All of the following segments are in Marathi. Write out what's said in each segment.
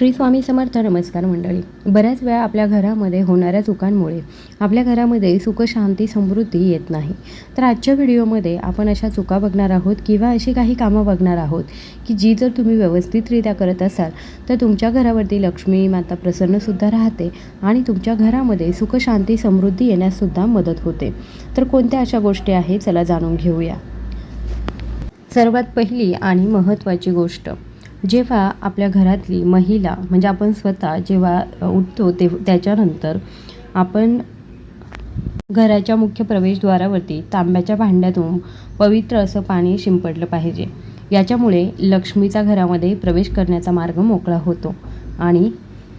श्री स्वामी समर्थ नमस्कार मंडळी. बऱ्याच वेळा आपल्या घरामध्ये होणाऱ्या चुकांमुळे आपल्या घरामध्ये सुख शांती समृद्धी येत नाही. तर आजच्या व्हिडिओमध्ये आपण अशा चुका बघणार आहोत किंवा अशी काही कामं बघणार आहोत की जी जर तुम्ही व्यवस्थितरित्या करत असाल तर तुमच्या घरावरती लक्ष्मी माता प्रसन्नसुद्धा राहते आणि तुमच्या घरामध्ये सुख शांती समृद्धी येण्याससुद्धा मदत होते. तर कोणत्या अशा गोष्टी आहेत? चला जाणून घेऊया. सर्वात पहिली आणि महत्त्वाची गोष्ट. जेव्हा आपल्या घरातली महिला म्हणजे आपण स्वतः जेव्हा उठतो ते त्याच्यानंतर आपण घराच्या मुख्य प्रवेशद्वारावरती तांब्याच्या भांड्यातून पवित्र असं पाणी शिंपडलं पाहिजे. याच्यामुळे लक्ष्मीचा घरामध्ये प्रवेश करण्याचा मार्ग मोकळा होतो आणि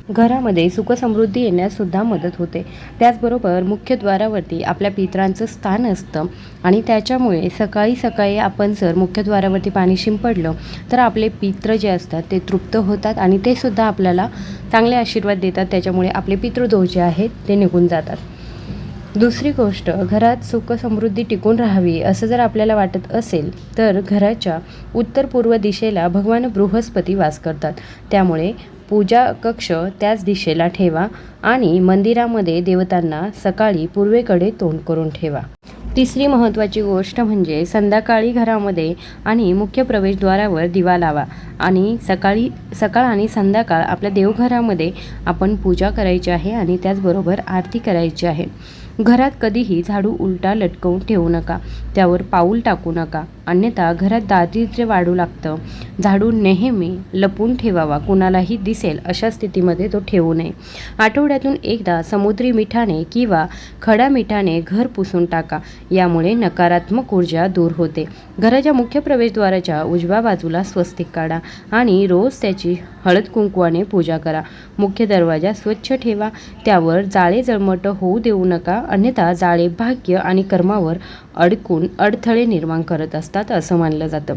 घरामध्ये सुखसमृद्धी येण्याससुद्धा मदत होते. त्याचबरोबर मुख्य द्वारावरती आपल्या पित्रांचं स्थान असतं आणि त्याच्यामुळे सकाळी सकाळी आपण जर मुख्यद्वारावरती पाणी शिंपडलं तर आपले पित्र जे असतात ते तृप्त होतात आणि ते सुद्धा आपल्याला चांगले आशीर्वाद देतात. त्याच्यामुळे आपले पितृदोष जे आहेत ते निघून जातात. दुसरी गोष्ट घरात सुख समृद्धी टिकून राहावी असं जर आपल्याला वाटत असेल तर घराच्या उत्तर पूर्व दिशेला भगवान बृहस्पती वास करतात. त्यामुळे पूजा कक्ष त्याच दिशेला ठेवा आणि मंदिरामध्ये देवतांना सकाळी पूर्वेकडे तोंड करून ठेवा. तिसरी महत्त्वाची गोष्ट म्हणजे संध्याकाळी घरामध्ये आणि मुख्य प्रवेशद्वारावर दिवा लावा आणि सकाळी सकाळ आणि संध्याकाळ आपल्या देवघरामध्ये आपण पूजा करायची आहे आणि त्याचबरोबर आरती करायची आहे. घरात कधीही झाडू उलटा लटकवून ठेवू नका. त्यावर पाऊल टाकू नका. अन्यथा घरात दारिद्र्य वाढू लागतं. झाडू नेहमी लपून ठेवावा. कुणालाही दिसेल अशा स्थितीमध्ये तो ठेवू नये. आठवड्यातून एकदा समुद्री मिठाने किंवा खडा मिठाने घर पुसून टाका. यामुळे नकारात्मक ऊर्जा दूर होते. घराच्या मुख्य प्रवेशद्वाराच्या उजव्या बाजूला स्वस्तिक काढा आणि रोज त्याची हळद कुंकवाने पूजा करा. मुख्य दरवाजा स्वच्छ ठेवा. त्यावर जाळे जळमट होऊ देऊ नका. अन्यथा जाळे भाग्य आणि कर्मावर अडकून अडथळे निर्माण करत असतात असं मानलं जातं.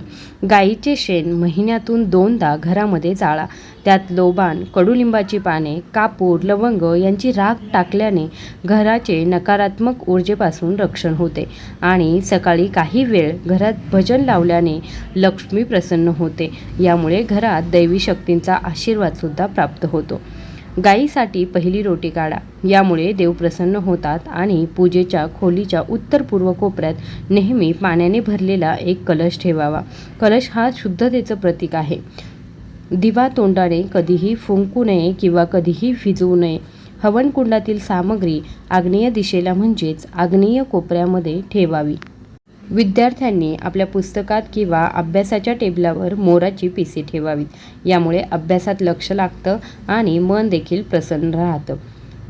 गाईचे शेण महिन्यातून दोनदा घरामध्ये जाळा. त्यात लोबान कडुलिंबाची पाने कापूर लवंग यांची राख टाकल्याने घराचे नकारात्मक ऊर्जेपासून रक्षण होते. आणि सकाळी काही वेळ घरात भजन लावल्याने लक्ष्मी प्रसन्न होते. यामुळे घरात दैवी शक्तींचा आशीर्वादसुद्धा प्राप्त होतो. गायीसाठी पहिली रोटी काढा. यामुळे देव प्रसन्न होतात आणि पूजेच्या खोलीच्या उत्तर पूर्व कोपऱ्यात नेहमी पाण्याने भरलेला एक कलश ठेवावा. कलश हा शुद्धतेचं प्रतीक आहे. दिवा तोंडाने कधीही फुंकू नये किंवा कधीही भिजवू नये. हवनकुंडातील सामग्री आग्नेय दिशेला म्हणजेच आग्नेय कोपऱ्यामध्ये ठेवावी. विद्यार्थ्यांनी आपल्या पुस्तकात किंवा अभ्यासाच्या टेबलावर मोराची पिसे ठेवावीत. यामुळे अभ्यासात लक्ष लागतं आणि मन देखील प्रसन्न राहतं.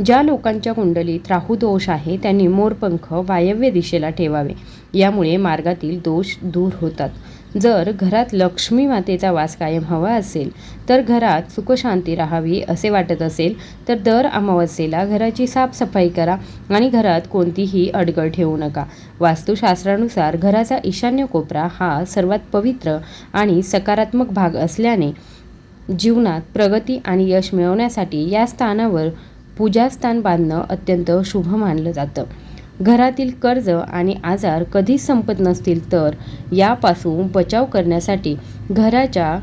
ज्या लोकांच्या कुंडलीत राहू दोष आहे त्यांनी मोरपंख वायव्य दिशेला ठेवावे. यामुळे मार्गातील दोष दूर होतात. जर घरात लक्ष्मी मातेचा वास कायम हवा असेल तर घरात सुखशांती राहावी असे वाटत असेल तर दर अमावस्येला घराची साफसफाई करा आणि घरात कोणतीही अडगळ ठेवू नका. वास्तुशास्त्रानुसार घराचा ईशान्य कोपरा हा सर्वात पवित्र आणि सकारात्मक भाग असल्याने जीवनात प्रगती आणि यश मिळवण्यासाठी या स्थानावर पूजास्थान बांधणं अत्यंत शुभ मानलं जातं. घरातील कर्ज आणि आजार कधीच संपत नसतील तर यापासून बचाव करण्यासाठी घराच्या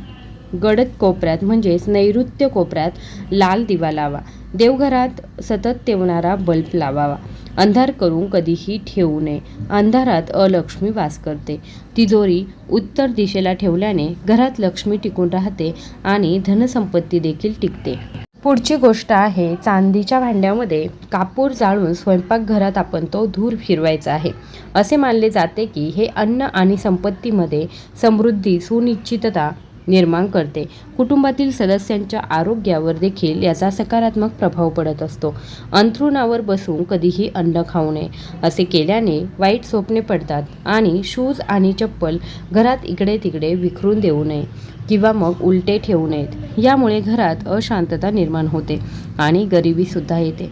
गडद कोपऱ्यात म्हणजेच नैऋत्य कोपऱ्यात लाल दिवा लावा. देवघरात सतत तेवणारा बल्ब लावावा. अंधार करून कधीही ठेवू नये. अंधारात अलक्ष्मी वास करते. तिजोरी उत्तर दिशेला ठेवल्याने घरात लक्ष्मी टिकून राहते आणि धनसंपत्ती देखील टिकते. पुढची गोष्ट आहे चांदीच्या भांड्यामध्ये कापूर जाळून स्वयंपाकघरात आपण तो धूर फिरवायचा आहे. असे मानले जाते की हे अन्न आणि संपत्तीमध्ये समृद्धी सुनिश्चितता निर्माण करते. कुटुंबातील सदस्यांच्या आरोग्यावर देखील याचा सकारात्मक प्रभाव पडत असतो. अंथरुणावर बसून कधीही अन्न खाऊ नये असे केल्याने वाईट स्वप्ने पडतात आणि शूज आणि चप्पल घरात इकडे तिकडे विखरून देऊ नये किंवा मग उलटे ठेवू नयेत. यामुळे घरात अशांतता निर्माण होते आणि गरिबीसुद्धा येते.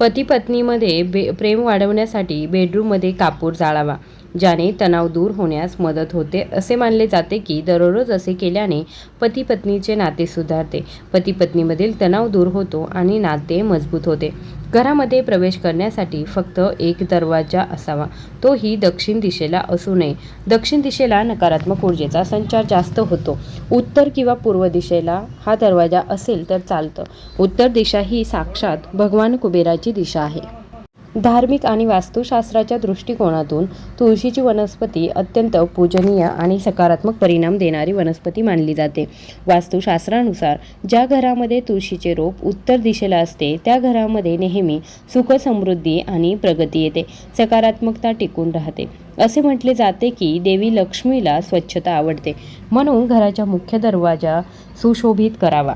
पती पत्नीमध्ये बे प्रेम वाढवण्यासाठी बेडरूममध्ये कापूर जाळावा. ज्याने तणाव दूर होण्यास मदत होते. असे मानले जाते की दररोज असे केल्याने पती पत्नीचे नाते सुधारते. पती पत्नीमधील तणाव दूर होतो आणि नाते मजबूत होते. घरामध्ये प्रवेश करण्यासाठी फक्त एक दरवाजा असावा. तोही दक्षिण दिशेला असू नये. दक्षिण दिशेला नकारात्मक ऊर्जेचा संचार जास्त होतो. उत्तर किंवा पूर्व दिशेला हा दरवाजा असेल तर चालतं. उत्तर दिशा ही साक्षात भगवान कुबेराची दिशा आहे. धार्मिक आणि वास्तुशास्त्राच्या दृष्टिकोनातून तुळशीची वनस्पती अत्यंत पूजनीय आणि सकारात्मक परिणाम देणारी वनस्पती मानली जाते. वास्तुशास्त्रानुसार ज्या घरामध्ये तुळशीचे रोप उत्तर दिशेला असते त्या घरामध्ये नेहमी सुख समृद्धी आणि प्रगती येते सकारात्मकता टिकून राहते. असे म्हटले जाते की देवी लक्ष्मीला स्वच्छता आवडते. म्हणून घराच्या मुख्य दरवाजा सुशोभित करावा.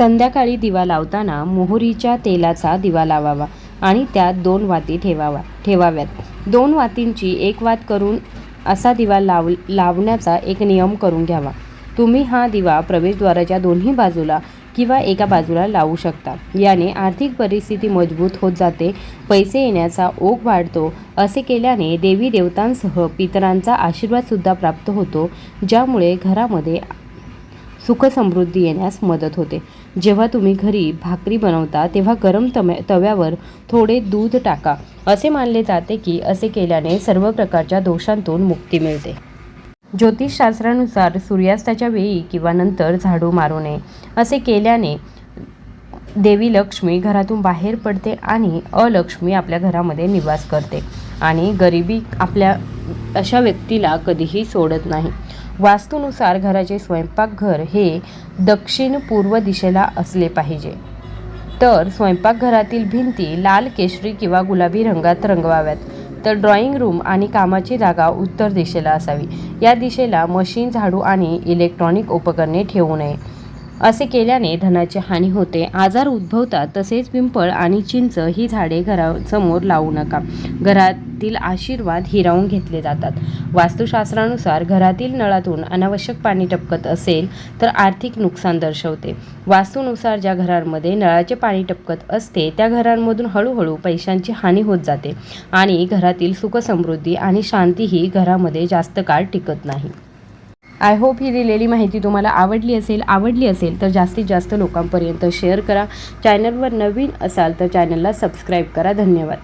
संध्याकाळी दिवा लावताना मोहरीच्या तेलाचा दिवा लावावा आणि त्यात दोन वाती ठेवावा ठेवाव्यात. दोन वातींची एक वात करून असा दिवा लाव लावण्याचा एक नियम करून घ्यावा. तुम्ही हा दिवा प्रवेशद्वाराच्या दोन्ही बाजूला किंवा एका बाजूला लावू शकता. याने आर्थिक परिस्थिती मजबूत होत जाते पैसे येण्याचा ओघ वाढतो. असे केल्याने देवी देवतांसह पितरांचा आशीर्वादसुद्धा प्राप्त होतो ज्यामुळे घरामध्ये सुख समृद्धी येण्यास मदत होते. जेव्हा तुम्ही घरी भाकरी बनवता तेव्हा गरम तम्या तव्यावर थोडे दूध टाका. असे मानले जाते की असे केल्याने सर्व प्रकारच्या दोषांतून मुक्ती मिळते. ज्योतिषशास्त्रानुसार सूर्यास्ताच्या वेळी किंवा नंतर झाडू मारू नये. असे केल्याने देवी लक्ष्मी घरातून बाहेर पडते आणि अलक्ष्मी आपल्या घरामध्ये निवास करते. आणि गरिबी आपल्या अशा व्यक्तीला कधीही सोडत नाही. वास्तूनुसार घराचे स्वयंपाकघर हे दक्षिण पूर्व दिशेला असले पाहिजे. तर स्वयंपाकघरातील भिंती लाल केशरी किंवा गुलाबी रंगात रंगवाव्यात. तर ड्रॉइंग रूम आणि कामाची जागा उत्तर दिशेला असावी. या दिशेला मशीन झाडू आणि इलेक्ट्रॉनिक उपकरणे ठेवू नये. असे केल्याने धनाची हानी होते. आजार उद्भवतात तसेच पिंपळ आणि चिंच ही झाडे घरासमोर लावू नका. घरातील आशीर्वाद हिरावून घेतले जातात. वास्तुशास्त्रानुसार घरातील नळातून अनावश्यक पाणी टपकत असेल तर आर्थिक नुकसान दर्शवते. वास्तूनुसार ज्या घरांमध्ये नळाचे पाणी टपकत असते त्या घरांमधून हळूहळू पैशांची हानी होत जाते आणि घरातील सुखसमृद्धी आणि शांतीही घरामध्ये जास्त काळ टिकत नाही. आय होप ही दिलेली माहिती तुम्हाला आवडली असेल आवडली असेल तर जास्तीत जास्त लोकांपर्यंत शेअर करा. चॅनलवर नवीन असाल तर चॅनलला सबस्क्राईब करा. धन्यवाद.